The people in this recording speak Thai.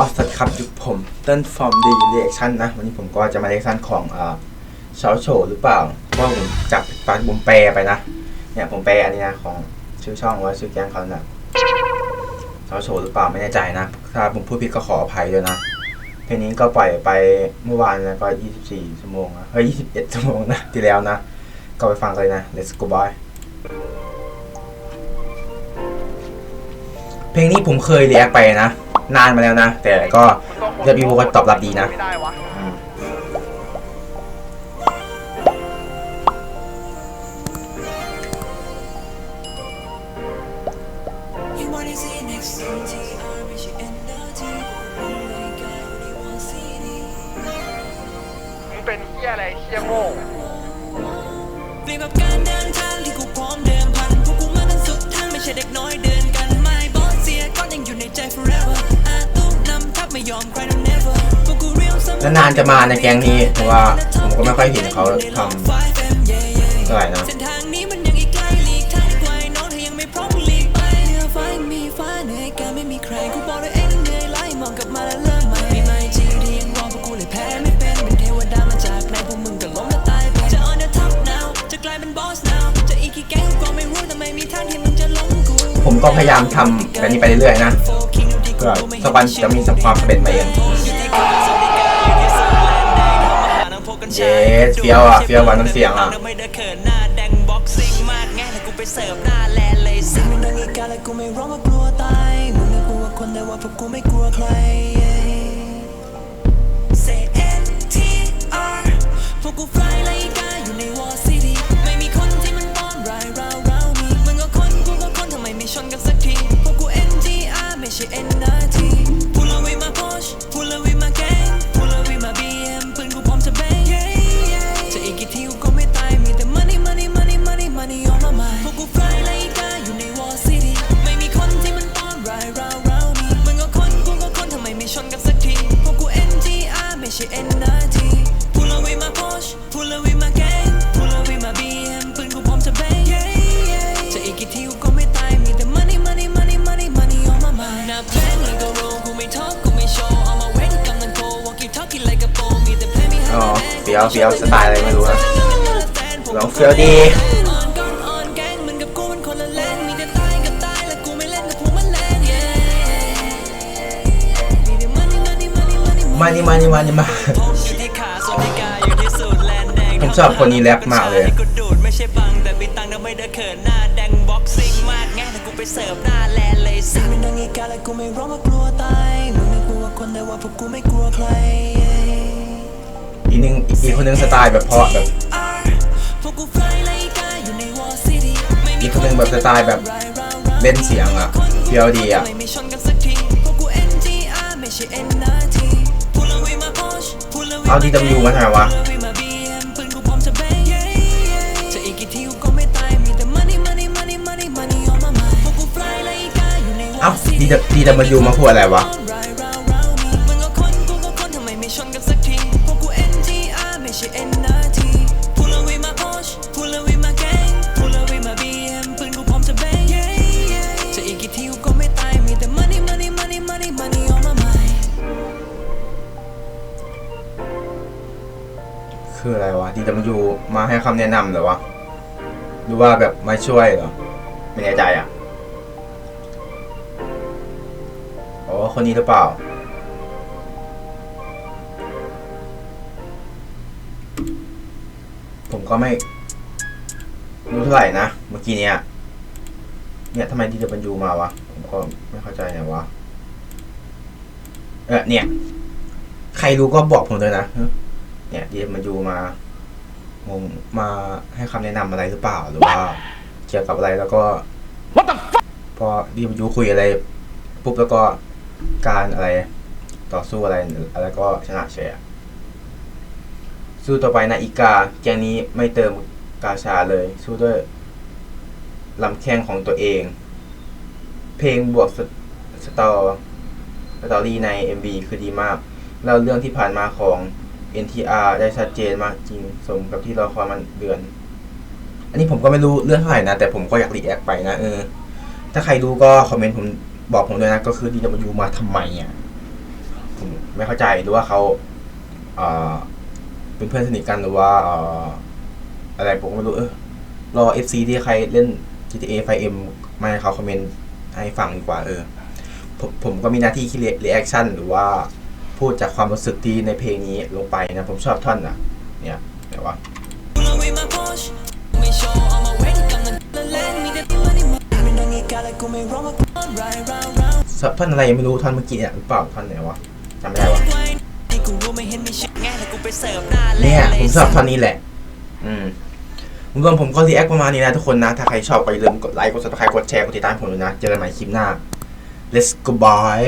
ก็สวัสดีครับยู่ผมเต้นฟอร์มดีเรีแอคชั่นนะ วันนี้ผมก็จะมาเรีแอคชั่นของอ่าเชาโฉหรือเปล่าเพราะว่าผมจับปากผมแปลไปนะ เนี่ยผมแปลอันนี้นะของชื่อช่องว่าชื่อแก๊งเขานะเชาโฉหรือเปล่าไม่แน่ใจนะ ถ้าผมพูดผิดก็ขออภัยด้วยนะเพลงนี้ก็ปล่อยไปเมื่อวานแล้วก็ 24 ชั่วโมงนะเฮ้ย 21 ชั่วโมงนะที่แล้วนะ ก็ไปฟังเลยนะ let's go boy เพลงนี้ผมเคยเรียกไปนะ นานมาแล้วนะ แต่ก็ยอดวิวก็ตอบรับดีนะม่ได้วะอืมมึงเป็นเฮียอะไรเฮียโง่ นานๆจะมาในแกงนี้เพราะว่าผมก็ไม่ค่อยเห็นเขาทำเท่าไหร่นะผมก็พยายามทำแบบนี้ไปเรื่อยๆนะเพื่อสักวันจะมีความสำเร็จมาเอง เย้เฟี้ยวอะเฟี้ยวกว่าน้ำเสียงอะไม่ได้เขินหน้าแดงบ็อกซิ่งมากแง่แต่กูไปเสิร์ฟหน้าแลนเลยสิมึงดังอีกาและกูไม่ร้องว่ากลัวตายมึงไม่กลัวคนแต่ว่าพวกกูไม่กลัวใคร Say N T R พวกกู fly ไล่กาอยู่ใน War City ไม่ NGR ไม่ใช่ NRT Pull away my Porsche Pull away my gang Pull away my BM ปืนกูพร้อมจะแบงจะอีกกี่ทีกูก็ไม่ตายมีแต่ money money money money money on my mind หน้าแพลงเลยก็โรกูไม่ทอกูไม่โชว์ on my way ก็กำลังโก walkie talkie like a pro มีแต่แพลนมีอ๋อเฟี้ยวเฟี้ยวสไตล์อะไรไม่รู้นะลองเฟี้ยวดี มานี่มานี่มานี่มา ผมอยู่ที่ขาส่วนที่กายอยู่ที่สูตรแลนแดงผมชอบคนนี้แรปมากเลยที่กูดูดไม่ใช่บังแต่มีตังค์ทำไมเดินเขินหน้าแดงบ็อกซิ่งมากง่ายแต่กูไปเสิร์ฟหน้าแลนเลยสิมันดังอีกาและกูไม่ร้องว่ากลัวตายมึงไม่กลัวคนแต่ว่าพวกกูไม่กลัวใครอีกหนึ่งอีกคนหนึงสไตล์แบบเพราะแบบพวกกู fly ไล่กาอยู่ใน War City ไม่มีอีกคนหนึงแบบสไตล์แบบเล่นเสียงอะเฟี้ยวดีอะ เอา DW มาทำไมวะ Pull away my BM ปืนกูพร้อมจะ คืออะไรวะดีดัมยูมาให้คำแนะนำเหรอวะ หรือว่าแบบมาช่วยเหรอ ไม่แน่ใจอะอ๋อคนนี้หรือเปล่า ผมก็ไม่รู้เท่าไหร่นะ เมื่อกี้เนี้ยเนี่ยทำไมดีดัมยูมาวะ ผมก็ไม่เข้าใจไงวะ เออเนี่ย ใครรู้ก็บอกผมเลยนะ เนี่ยดีมันยูมางงมาให้คำแนะนำอะไรหรือเปล่าหรือว่าเกี่ยวกับอะไรแล้วก็ What the fuck พอดีมันยูคุยอะไรปุ๊บแล้วก็การอะไรต่อสู้อะไรอะไรก็ชนะเฉยอะสู้ต่อไปนะอีกาแกงนี้ไม่เติมกาชาเลย สู้ด้วยลำแข้งของตัวเอง เพลงบวกสสตอสตอรี่ใน MV คือดีมากเล่าเรื่องที่ผ่านมาของ NTR ได้ชัดเจนมากจริงสมกับที่เราคอยมันเดือน อันนี้ผมก็ไม่รู้เรื่องเท่าไหร่นะ แต่ผมก็อยากรีแอคไปนะเออ ถ้าใครรู้ก็คอมเมนต์ผมบอกผมด้วยนะ ก็คือ DW มาทำไมอะผมไม่เข้าใจหรือว่าเขาเอ่อเป็นเพื่อนสนิทกันหรือว่าเอ่ออะไรผมก็ไม่รู้เออรอ FC ที่ใครเล่น GTA 5M มาให้เขาคอมเมนต์ให้ฟังดีกว่าเออผมผมก็มีหน้าที่คิดรีแอคชั่นหรือว่า พูดจากความรู้สึกที่ในเพลงนี้ลงไปนะ ผมชอบท่อนอะ เนี่ยเดี๋ยวว่ากูลงวิมาโพชไม่โชว์เอามาไว้ที่กำลังละเล่นมีแต่ตัวนี่มาเป็นดังอีกาและกูไม่ร้องว่านอะไรยังไม่รู้ท่อนเมื่อกี้เนี่ยหรือเปล่าท่อนไหนวะจำไม่ได้วะเนี่ยผมชอบท่อนนี้แหละ อืมรวมผมก็รีแอคประมาณนี้นะทุกคนนะ ถ้าใครชอบก็อย่าลืมกดไลค์ กด subscribe กดแชร์ กดติดตามผมด้วยนะ เจอกันใหม่คลิปหน้า let's go bye